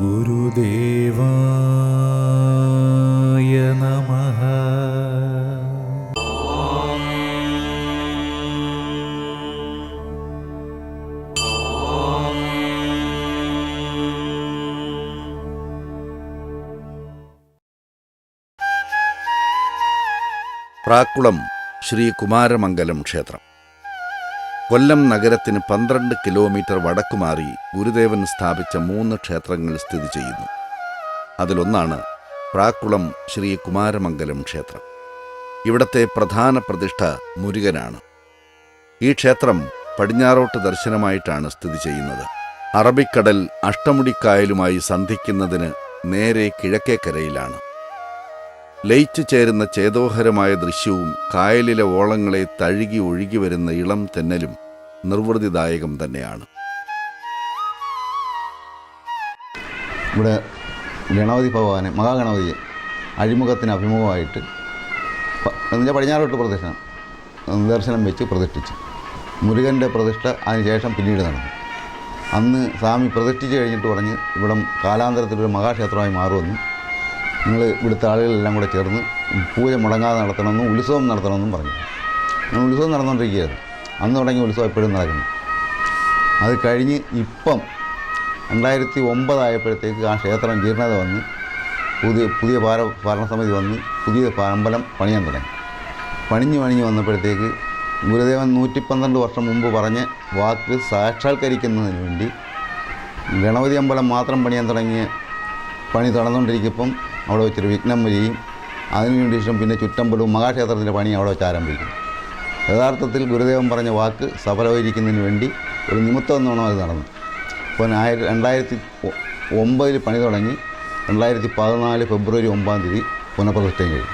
ഗുരുദേവായ നമഃ. പ്രാക്കുളം ശ്രീ കുമാരമംഗലം ക്ഷേത്രം. കൊല്ലം നഗരത്തിന് പന്ത്രണ്ട് കിലോമീറ്റർ വടക്കുമാറി ഗുരുദേവൻ സ്ഥാപിച്ച മൂന്ന് ക്ഷേത്രങ്ങൾ സ്ഥിതി ചെയ്യുന്നു. അതിലൊന്നാണ് പ്രാക്കുളം ശ്രീ കുമാരമംഗലം ക്ഷേത്രം. ഇവിടത്തെ പ്രധാന പ്രതിഷ്ഠ മുരുകനാണ്. ഈ ക്ഷേത്രം പടിഞ്ഞാറോട്ട് ദർശനമായിട്ടാണ് സ്ഥിതി ചെയ്യുന്നത്. അറബിക്കടൽ അഷ്ടമുടിക്കായലുമായി സന്ധിക്കുന്നതിന് നേരെ കിഴക്കേക്കരയിലാണ്. ലയിച്ചു ചേരുന്ന ചേതോഹരമായ ദൃശ്യവും കായലിലെ ഓളങ്ങളെ തഴുകി ഒഴുകി വരുന്ന ഇളം തെന്നലും നിർവൃതിദായകം തന്നെയാണ്. ഇവിടെ ഗണപതി ഭഗവാനെ മഹാഗണപതിയെ അഴിമുഖത്തിന് അഭിമുഖമായിട്ട് എന്നുവെച്ചാൽ പടിഞ്ഞാറോട്ട് പ്രദക്ഷിണം ദർശനം വെച്ച് പ്രതിഷ്ഠിച്ചു. മുരുകന്റെ പ്രതിഷ്ഠ അതിനുശേഷം പിന്നീട് നടന്നു. അന്ന് സ്വാമി പ്രതിഷ്ഠിച്ച് കഴിഞ്ഞിട്ട് പറഞ്ഞ് ഇവിടം കാലാന്തരത്തിലൊരു മഹാക്ഷേത്രമായി മാറുമെന്നും നിങ്ങൾ ഇവിടുത്തെ ആളുകളെല്ലാം കൂടെ ചേർന്ന് പൂജ മുടങ്ങാതെ നടത്തണമെന്നും ഉത്സവം നടത്തണമെന്നും പറഞ്ഞു. അങ്ങനെ ഉത്സവം നടന്നുകൊണ്ടിരിക്കുകയായിരുന്നു. അന്ന് തുടങ്ങിയ ഉത്സവം എപ്പോഴും നടക്കുന്നു. അത് കഴിഞ്ഞ് ഇപ്പം രണ്ടായിരത്തി ഒമ്പതായപ്പോഴത്തേക്ക് ആ ക്ഷേത്രം ജീർണത വന്ന് പുതിയ പുതിയ ഭാര ഭരണസമിതി വന്ന് പുതിയ അമ്പലം പണിയാൻ തുടങ്ങി. പണിഞ്ഞ് പണിഞ്ഞ് വന്നപ്പോഴത്തേക്ക് ഗുരുദേവൻ നൂറ്റി പന്ത്രണ്ട് വർഷം മുമ്പ് പറഞ്ഞ വാക്ക് സാക്ഷാത്കരിക്കുന്നതിന് വേണ്ടി ഗണപതി അമ്പലം മാത്രം പണിയാൻ തുടങ്ങിയ പണി തുടർന്നുകൊണ്ടിരിക്കുമ്പം അവിടെ വെച്ചൊരു വിഘ്നം വരികയും അതിനുവേണ്ടി ശേഷം പിന്നെ ചുറ്റമ്പലവും മഹാക്ഷേത്രത്തിന്റെ പണി അവിടെ വെച്ച് ആരംഭിക്കും. യഥാർത്ഥത്തിൽ ഗുരുദേവൻ പറഞ്ഞ വാക്ക് സഫലമായിരിക്കുന്നതിന് വേണ്ടി ഒരു നിമിത്തം എന്നോണം അത് നടന്നു. അപ്പോൾ ആയിര രണ്ടായിരത്തി ഒമ്പതിൽ പണി തുടങ്ങി. രണ്ടായിരത്തി പതിനാല് ഫെബ്രുവരി ഒമ്പതാം തീയതി പുനഃപ്രതിഷ്ഠയും കഴിഞ്ഞു.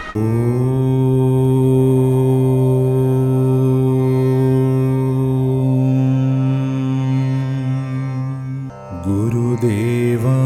ഗുരുദേവായ